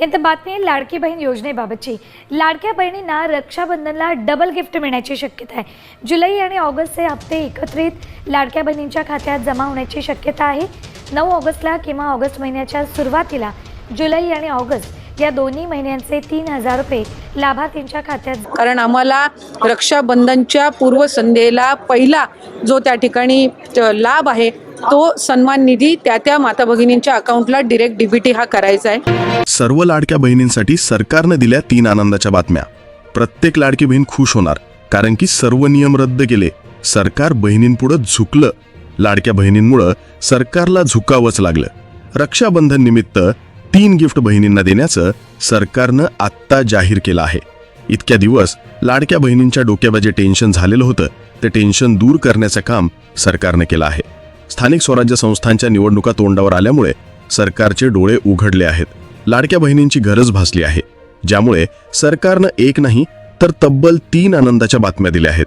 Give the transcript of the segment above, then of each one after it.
यानंतर बातमी आहे लाडकी बहीण योजनेबाबतची. लाडक्या बहिणींना रक्षाबंधनला डबल गिफ्ट मिळण्याची शक्यता आहे. जुलै आणि ऑगस्टचे हप्ते एकत्रित लाडक्या बहिणींच्या खात्यात जमा होण्याची शक्यता आहे. नऊ ऑगस्टला किंवा ऑगस्ट महिन्याच्या सुरुवातीला जुलै आणि ऑगस्ट या दोन्ही महिन्यांचे तीन हजार रुपये लाभार्थींच्या खात्यात कारण आम्हाला रक्षाबंधनच्या पूर्वसंध्येला पहिला जो त्या ठिकाणी लाभ आहे तो सन्मान निधी त्या त्या माता भगिनींच्या अकाउंटला डिरेक्ट डीबीटी हा करायचा आहे. सर्व लाडक्या बहिणींसाठी सरकारनं दिल्या तीन आनंदाच्या बातम्या. प्रत्येक लाडकी बहीण खुश होणार कारण की सर्व नियम रद्द केले. सरकार बहिणींपुढं झुकलं. लाडक्या बहिणींमुळं सरकारला झुकावंच लागलं. रक्षाबंधन निमित्त तीन गिफ्ट बहिणींना देण्याचं सरकारनं आत्ता जाहीर केलं आहे. इतक्या दिवस लाडक्या बहिणींच्या डोक्यावर जे टेन्शन झालेलं होतं ते टेन्शन दूर करण्याचं काम सरकारनं केलं आहे. स्थानिक स्वराज्य संस्थांच्या निवडणुका तोंडावर आल्यामुळे सरकारचे डोळे उघडले आहेत. लाडक्या बहिणींची गरज भासली आहे. ज्यामुळे सरकारनं एक नाही तर तब्बल तीन आनंदाच्या बातम्या दिल्या आहेत.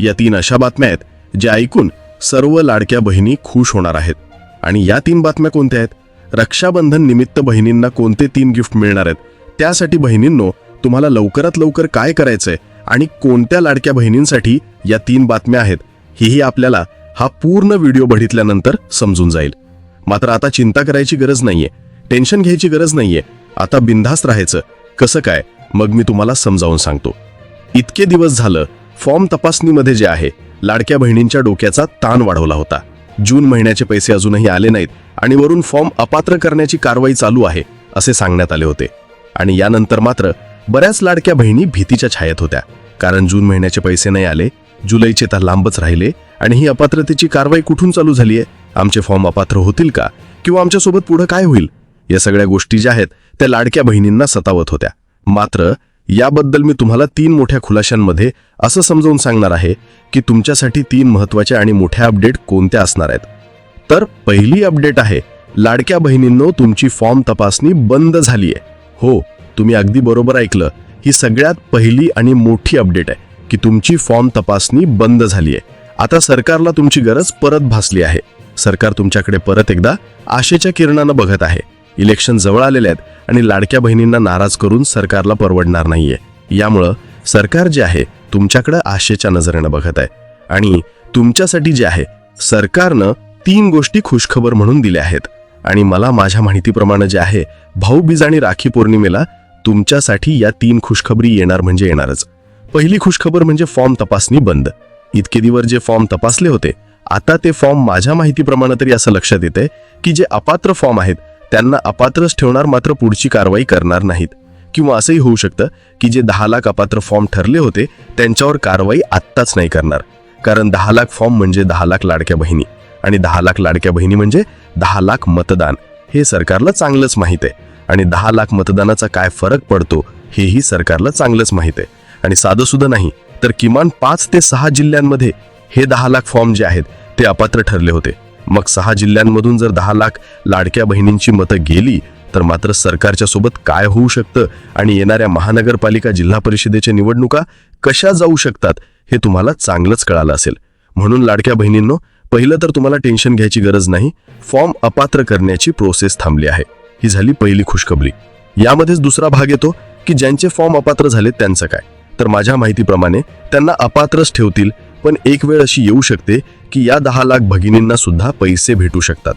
या तीन अशा बातम्या आहेत ज्या ऐकून सर्व लाडक्या बहिणी खुश होणार आहेत. आणि या तीन बातम्या कोणत्या आहेत? रक्षाबंधन निमित्त बहिणींना कोणते तीन गिफ्ट मिळणार आहेत? त्यासाठी बहिणींनो तुम्हाला लवकरात लवकर काय करायचंय? आणि कोणत्या लाडक्या बहिणींसाठी या तीन बातम्या आहेत? हेही आपल्याला हा पूर्ण व्हिडिओ बघितल्यानंतर समजून जाईल. मात्र आता चिंता करायची गरज नाहीये. टेन्शन घ्यायची गरज नाहीये. आता बिनधास्त राहायचं. कसं काय? मग मी तुम्हाला समजावून सांगतो. इतके दिवस झालं फॉर्म तपासणीमध्ये जे आहे लाडक्या बहिणींच्या डोक्याचा ताण वाढवला होता. जून महिन्याचे पैसे अजूनही आले नाहीत आणि वरून फॉर्म अपात्र करण्याची कारवाई चालू आहे असे सांगण्यात आले होते. आणि यानंतर मात्र बऱ्याच लाडक्या बहिणी भीतीच्या छायेत होत्या. कारण जून महिन्याचे पैसे नाही आले जुलैचे तर लांबच राहिले. आणि ही अपात्रतेची कारवाई कुठून चालू झाली आहे आमचे फॉर्म अपात्र होतील का? किंवा आमच्यासोबत पुढं काय होईल? या सगळ्या गोष्टी ज्या आहेत त्या लाडक्या बहिणींना सतावत होत्या. मात्र याबद्दल मी तुम्हाला तीन मोठ्या खुलाशांमध्ये असं समजावून सांगणार आहे की तुमच्यासाठी तीन महत्त्वाच्या आणि मोठ्या अपडेट कोणत्या असणार आहेत. तर पहिली अपडेट आहे लाडक्या बहिणींनो तुमची फॉर्म तपासणी बंद झाली आहे हो तुम्ही अगदी बरोबर ऐकलं. ही सगळ्यात पहिली आणि मोठी अपडेट आहे. की तुमची फॉर्म तपासणी बंद झाली आहे आता सरकारला तुमची गरज परत भासली आहे. सरकार तुमच्याकडे परत एकदा आशेच्या किरणानं बघत आहे. इलेक्शन जवळ आलेले आहेत आणि लाडक्या बहिणींना नाराज करून सरकारला परवडणार नाहीये. यामुळं सरकार जे आहे तुमच्याकडे आशेच्या नजरेनं बघत आहे. आणि तुमच्यासाठी जे आहे सरकारनं तीन गोष्टी खुशखबर म्हणून दिल्या आहेत. आणि मला माझ्या माहितीप्रमाणे जे आहे भाऊबीज आणि राखी पौर्णिमेला तुमच्यासाठी या तीन खुशखबरी येणार म्हणजे येणारच. पहिली खुशखबर म्हणजे फॉर्म तपासणी बंद. इतके दिवस जे फॉर्म तपासले होते आता ते फॉर्म माझ्या माहितीप्रमाणे तरी असं लक्षात येते की जे अपात्र फॉर्म आहेत त्यांना अपात्रच ठेवणार मात्र पुढची कारवाई करणार नाहीत. किंवा असंही होऊ शकतं की जे दहा लाख अपात्र फॉर्म ठरले होते त्यांच्यावर कारवाई आत्ताच नाही करणार. कारण दहा लाख फॉर्म म्हणजे दहा लाख लाडक्या बहिणी. आणि दहा लाख लाडक्या बहिणी म्हणजे दहा लाख मतदान. हे सरकारला चांगलंच माहीत आहे. आणि दहा लाख मतदानाचा काय फरक पडतो हेही सरकारला चांगलंच माहीत आहे. आणि साधं सुद्धा नाही तर किमान पाच ते सहा जिल्ह्यांमध्ये हे दहा लाख फॉर्म जे आहेत ते अपात्र ठरले होते. मग सहा जिल्ह्यांमधून जर दहा लाख लाडक्या बहिणींची मतं गेली तर मात्र सरकारच्या सोबत काय होऊ शकतं आणि येणाऱ्या महानगरपालिका जिल्हा परिषदेच्या निवडणुका कशा जाऊ शकतात हे तुम्हाला चांगलंच कळालं असेल. म्हणून लाडक्या बहिणींनो पहिलं तर तुम्हाला टेन्शन घ्यायची गरज नाही फॉर्म अपात्र करण्याची प्रोसेस थांबली आहे. ही झाली पहिली खुशखबरी. यामध्येच दुसरा भाग येतो की ज्यांचे फॉर्म अपात्र झाले त्यांचं काय? तर माझ्या माहितीप्रमाणे त्यांना अपात्रच ठेवतील पण एक वेळ अशी येऊ शकते की या दहा लाख भगिनींना सुद्धा पैसे भेटू शकतात.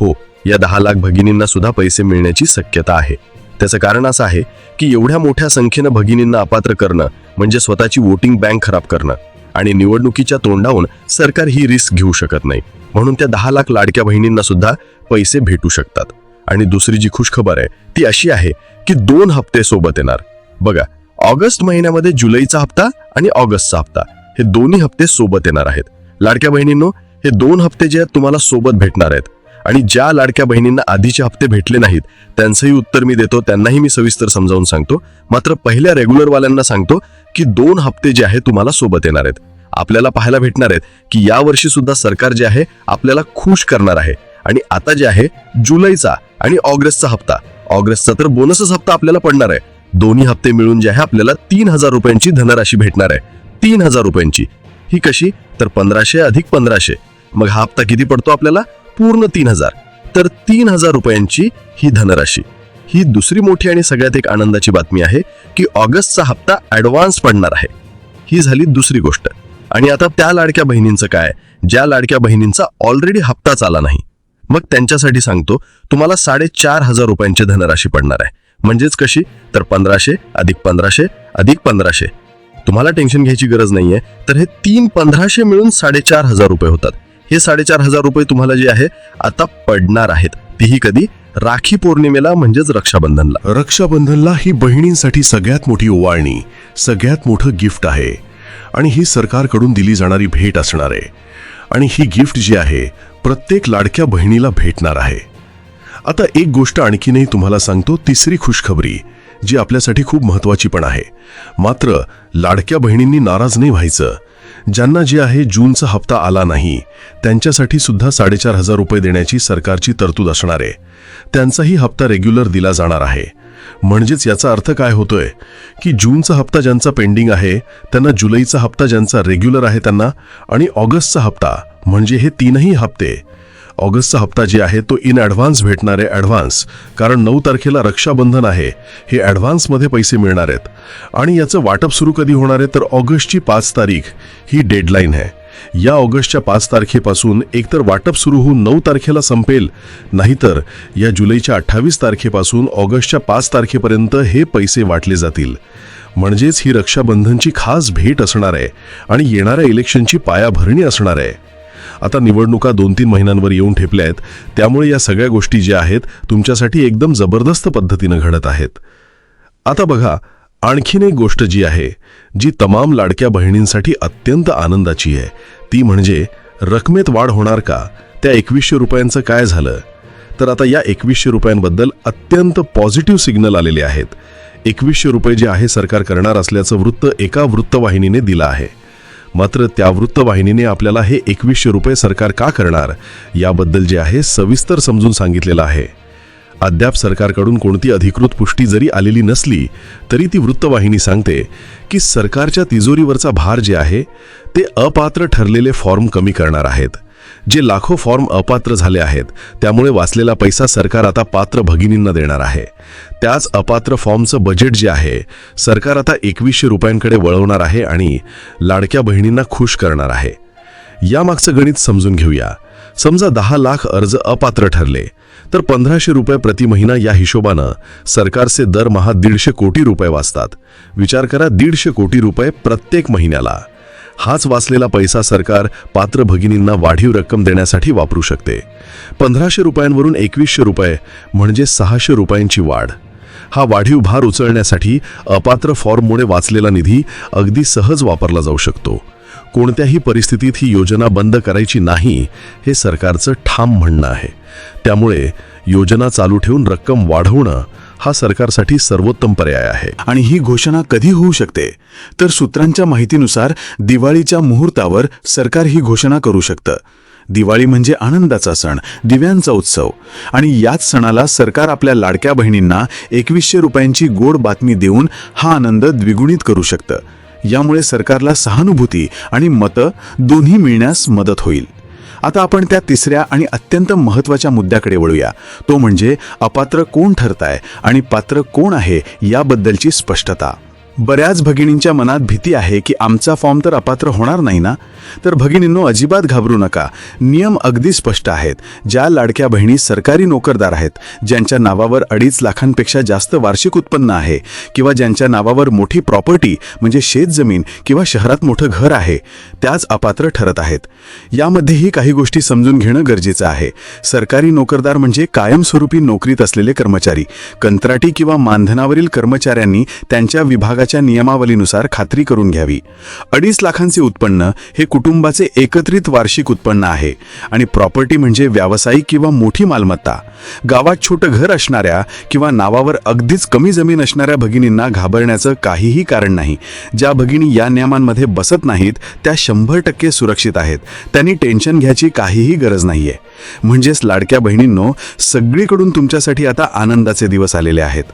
हो या दहा लाख भगिनींना सुद्धा पैसे मिळण्याची शक्यता आहे. त्याचं कारण असं आहे की एवढ्या मोठ्या संख्येनं भगिनींना अपात्र करणं म्हणजे स्वतःची वोटिंग बँक खराब करणं आणि निवडणुकीच्या तोंडावून सरकार ही रिस्क घेऊ शकत नाही. म्हणून त्या दहा लाख लाडक्या बहिणींना सुद्धा पैसे भेटू शकतात. आणि दुसरी जी खुशखबर आहे ती अशी आहे की दोन हप्ते सोबत येणार. बघा ऑगस्ट महिन्यामध्ये जुलैचा हप्ता आणि ऑगस्टचा हप्ता. हे दोन्ही हप्ते सोबत येणार आहेत. लाडक्या बहिणींनो हे दोन हप्ते जे आहेत तुम्हाला सोबत भेटणार आहेत. आणि ज्या लाडक्या बहिणींना आधीचे हप्ते भेटले नाहीत त्यांचंही उत्तर मी देतो त्यांनाही मी सविस्तर समजावून सांगतो. मात्र पहिल्या रेग्युलरवाल्यांना सांगतो की दोन हप्ते जे आहे तुम्हाला सोबत येणार आहेत. आपल्याला पाहायला भेटणार आहेत की यावर्षी सुद्धा सरकार जे आहे आपल्याला खुश करणार आहे. आणि आता जे आहे जुलैचा आणि ऑगस्टचा हप्ता. ऑगस्टचा तर बोनसच हप्ता आपल्याला पडणार आहे. दोन्ही हप्ते मिळून जे आहे आपल्याला तीन हजार रुपयांची धनराशी भेटणार आहे. तीन हजार रुपयांची. ही कशी? तर पंधराशे अधिक पंधराशे. मग हा हप्ता किती पडतो आपल्याला? पूर्ण तीन हजार. तर तीन हजार रुपयांची ही धनराशी. ही दुसरी मोठी आणि सगळ्यात एक आनंदाची बातमी आहे की ऑगस्टचा हप्ता ॲडव्हान्स पडणार आहे. ही झाली दुसरी गोष्ट. आणि आता त्या लाडक्या बहिणींचं काय ज्या लाडक्या बहिणींचा ऑलरेडी हप्ताच आला नाही. मग त्यांच्यासाठी सांगतो तुम्हाला साडेचार हजार रुपयांची धनराशी पडणार आहे. म्हणजेच कशी? तर पंधराशे अधिक पंधराशे अधिक पंधराशे. तुम्हाला टेन्शन घ्यायची गरज नाहीये. तर हे तीन पंधराशे मिळून साडेचार हजार रुपये होतात. हे साडेचार हजार रुपये तुम्हाला जे आहे आता पडणार आहेत. तीही कधी? राखी पौर्णिमेला म्हणजेच रक्षाबंधनला. रक्षाबंधनला ही बहिणींसाठी सगळ्यात मोठी ओवाळणी सगळ्यात मोठं गिफ्ट आहे. आणि ही सरकारकडून दिली जाणारी भेट असणार आहे. आणि ही गिफ्ट जी आहे प्रत्येक लाडक्या बहिणीला भेटणार आहे. आता एक गोष्ट आणखीनही तुम्हाला सांगतो तिसरी खुशखबरी जी आपल्यासाठी खूप महत्वाची पण आहे. मात्र लाडक्या बहिणींनी नाराज नाही व्हायचं. ज्यांना जे आहे जूनचा हप्ता आला नाही त्यांच्यासाठी सुद्धा साडेचार हजार रुपये देण्याची सरकारची तरतूद असणार आहे. त्यांचाही हप्ता रेग्युलर दिला जाणार आहे. म्हणजेच याचा अर्थ काय होतोय की जूनचा हप्ता ज्यांचा पेंडिंग आहे त्यांना जुलैचा हप्ता ज्यांचा रेग्युलर आहे त्यांना आणि ऑगस्टचा हप्ता म्हणजे हे तीनही हप्ते ऑगस्टचा हप्ता जे आहे तो इन ॲडव्हान्स भेटणार आहे ॲडव्हान्स कारण नऊ तारखेला रक्षाबंधन आहे हे ॲडव्हान्समध्ये पैसे मिळणार आहेत. आणि याचं वाटप सुरू कधी होणार आहे तर ऑगस्टची पाच तारीख ही डेडलाईन आहे. या ऑगस्टच्या पाच तारखेपासून एकतर वाटप सुरू होऊन नऊ तारखेला संपेल नाहीतर या जुलैच्या अठ्ठावीस तारखेपासून ऑगस्टच्या पाच तारखेपर्यंत हे पैसे वाटले जातील. म्हणजेच ही रक्षाबंधनची खास भेट असणार आहे आणि येणाऱ्या इलेक्शनची पायाभरणी असणार आहे. आता निवडणुका दोन तीन महिन्यांवर येऊन ठेपल्या आहेत. त्यामुळे या सगळ्या गोष्टी ज्या आहेत तुमच्यासाठी एकदम जबरदस्त पद्धतीनं घडत आहेत. आता बघा आणखीन एक गोष्ट जी आहे जी तमाम लाडक्या बहिणींसाठी अत्यंत आनंदाची आहे. ती म्हणजे रकमेत वाढ होणार का? त्या एकवीसशे रुपयांचं काय झालं? तर आता या एकवीसशे रुपयांबद्दल अत्यंत पॉझिटिव्ह सिग्नल आलेले आहेत. एकवीसशे रुपये जे आहे सरकार करणार असल्याचं वृत्त एका वृत्तवाहिनीने दिलं आहे. मात्र त्या वृत्तवाहिनीने आपल्याला हे एकवीसशे रुपये सरकार का करणार? याबद्दल जे आहे सविस्तर समजून सांगितलेलं आहे. अद्याप सरकारकडून कोणती अधिकृत पुष्टी जरी आलेली नसली तरी ती वृत्तवाहिनी सांगते की सरकारच्या तिजोरीवरचा भार जे आहे ते अपात्र ठरलेले फॉर्म कमी करणार आहेत. जे लाखो फॉर्म अपात्र झाले आहेत त्यामुळे वाचलेला पैसा सरकार आता पात्र भगिनींना देणार आहे. त्याच अपात्र फॉर्मचं बजेट जे आहे सरकार आता एकवीसशे रुपयांकडे वळवणार आहे आणि लाडक्या बहिणींना खुश करणार आहे. यामागचं गणित समजून घेऊया. समजा दहा लाख अर्ज अपात्र ठरले तर पंधराशे रुपये प्रति महिना या हिशोबानं सरकारचे दरमहा दीडशे कोटी रुपये वाचतात. विचार करा दीडशे कोटी रुपये प्रत्येक महिन्याला. हाच वाचलेला पैसा सरकार पात्र भगिनींना वाढीव रक्कम देण्यासाठी वापरू शकते. पंधराशे रुपयांवरून एकवीसशे रुपये म्हणजे सहाशे रुपयांची वाढ. हा वाढीव भार उचलण्यासाठी अपात्र फॉर्ममुळे वाचलेला निधी अगदी सहज वापरला जाऊ शकतो. कोणत्याही परिस्थितीत ही योजना बंद करायची नाही हे सरकारचं ठाम म्हणणं आहे. त्यामुळे योजना चालू ठेवून रक्कम वाढवणं हा सरकारसाठी सर्वोत्तम पर्याय आहे. आणि ही घोषणा कधी होऊ शकते? तर सूत्रांच्या माहितीनुसार दिवाळीच्या मुहूर्तावर सरकार ही घोषणा करू शकतं. दिवाळी म्हणजे आनंदाचा सण दिव्यांचा उत्सव. आणि याच सणाला सरकार आपल्या लाडक्या बहिणींना एकवीसशे रुपयांची गोड बातमी देऊन हा आनंद द्विगुणित करू शकतं. यामुळे सरकारला सहानुभूती आणि मतं दोन्ही मिळण्यास मदत होईल. आता आपण त्या तिसऱ्या आणि अत्यंत महत्त्वाच्या मुद्द्याकडे वळूया. तो म्हणजे अपात्र कोण ठरताय आणि पात्र कोण आहे याबद्दलची स्पष्टता. बऱ्याच भगिनींच्या मनात भीती आहे की आमचा फॉर्म तर अपात्र होणार नाही ना? तर भगिनींनो अजिबात घाबरू नका. नियम अगदी स्पष्ट आहेत. ज्या लाडक्या बहिणी सरकारी नोकरदार आहेत ज्यांच्या नावावर अडीच लाखांपेक्षा जास्त वार्षिक उत्पन्न आहे किंवा ज्यांच्या नावावर मोठी प्रॉपर्टी म्हणजे शेतजमीन किंवा शहरात मोठं घर आहे त्याच अपात्र ठरत आहेत. यामध्येही काही गोष्टी समजून घेणं गरजेचं आहे. सरकारी नोकरदार म्हणजे कायमस्वरूपी नोकरीत असलेले कर्मचारी. कंत्राटी किंवा मानधनावरील कर्मचाऱ्यांनी त्यांच्या विभागाच्या नियमावलीनुसार खात्री करून घ्यावी. अडीच लाखांचे उत्पन्न हे कुटुंबाचे एकत्रित वार्षिक उत्पन्न आहे आणि प्रॉपर्टी म्हणजे व्यावसायिक किंवा मोठी मालमत्ता. गावात छोटं घर असणाऱ्या किंवा नावावर अगदीच कमी जमीन असणाऱ्या भगिनींना घाबरण्याचं काहीही कारण नाही. ज्या भगिनी या नियमांमध्ये बसत नाहीत त्या शंभर टक्के सुरक्षित आहेत. त्यांनी टेन्शन घ्यायची काहीही गरज नाहीये. म्हणजेच लाडक्या बहिणींनो सगळीकडून तुमच्यासाठी आता आनंदाचे दिवस आलेले आहेत.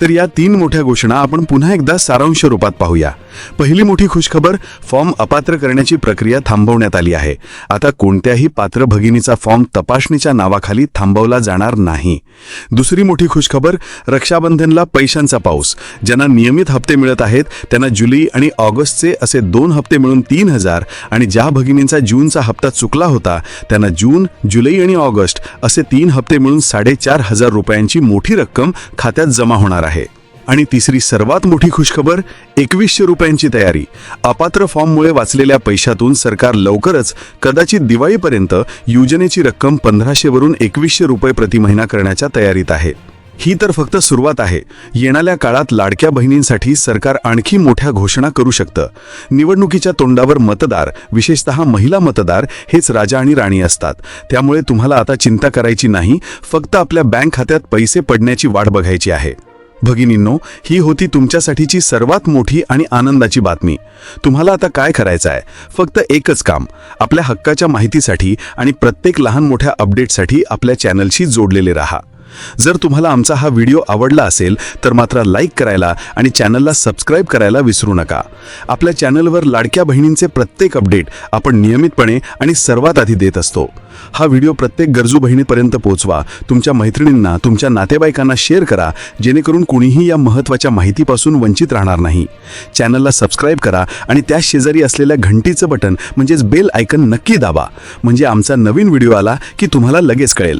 तर या तीन मोठ्या घोषणा आपण पुन्हा एकदा सारांश रूपात पाहूया. पहिली मोठी खुशखबर फॉर्म अपात्र करण्याची प्रक्रिया थांबवण्यात आली आहे. आता कोणत्याही पात्र भगिनीचा फॉर्म तपासणीच्या नावाखाली थांबवला जाणार नाही. दुसरी मोठी खुशखबर रक्षाबंधनला पैशांचा पाऊस. ज्यांना नियमित हप्ते मिळत आहेत त्यांना जुलै आणि ऑगस्टचे असे दोन हप्ते मिळून तीन हजार आणि ज्या भगिनींचा जूनचा हप्ता चुकला होता त्यांना जून जुलै आणि ऑगस्ट असे तीन हप्ते मिळून साडेचार हजार रुपयांची मोठी रक्कम खात्यात जमा होणार आहे. आणि तिसरी सर्वात मोठी खुशखबर एकवीसशे रुपयांची तयारी. अपात्र फॉर्ममुळे वाचलेल्या पैशातून सरकार लवकरच कदाचित दिवाळीपर्यंत योजनेची रक्कम पंधराशेवरून एकवीसशे रुपये प्रति महिना करण्याच्या तयारीत आहे. ही तर फक्त सुरुवात आहे. येणाऱ्या काळात लाडक्या बहिणींसाठी सरकार आणखी मोठ्या घोषणा करू शकतं. निवडणुकीच्या तोंडावर मतदार विशेषतः महिला मतदार हेच राजा आणि राणी असतात. त्यामुळे तुम्हाला आता चिंता करायची नाही फक्त आपल्या बँक खात्यात पैसे पडण्याची वाट बघायची आहे. भगिनींनो ही होती तुमच्यासाठीची सर्वात मोठी आणि आनंदाची बातमी. तुम्हाला आता काय करायचं आहे फक्त एकच काम आपल्या हक्काच्या माहितीसाठी आणि प्रत्येक लहान मोठ्या अपडेटसाठी आपल्या चॅनलशी जोडलेले राहा. जर तुम्हाला आमचा हा व्हिडिओ आवडला असेल तर मात्र लाईक करायला आणि चॅनलला सबस्क्राईब करायला विसरू नका. आपल्या चॅनलवर लाडक्या बहिणींचे प्रत्येक अपडेट आपण नियमितपणे आणि सर्वात आधी देत असतो. हा व्हिडिओ प्रत्येक गरजू बहिणीपर्यंत पोहोचवा. तुमच्या मैत्रिणींना तुमच्या नातेवाईकांना शेअर करा जेणेकरून कुणीही या महत्त्वाच्या माहितीपासून वंचित राहणार नाही. चॅनलला सबस्क्राईब करा आणि त्या शेजारी असलेल्या घंटीचं बटन म्हणजेच बेल आयकन नक्की दाबा. म्हणजे आमचा नवीन व्हिडिओ आला की तुम्हाला लगेच कळेल.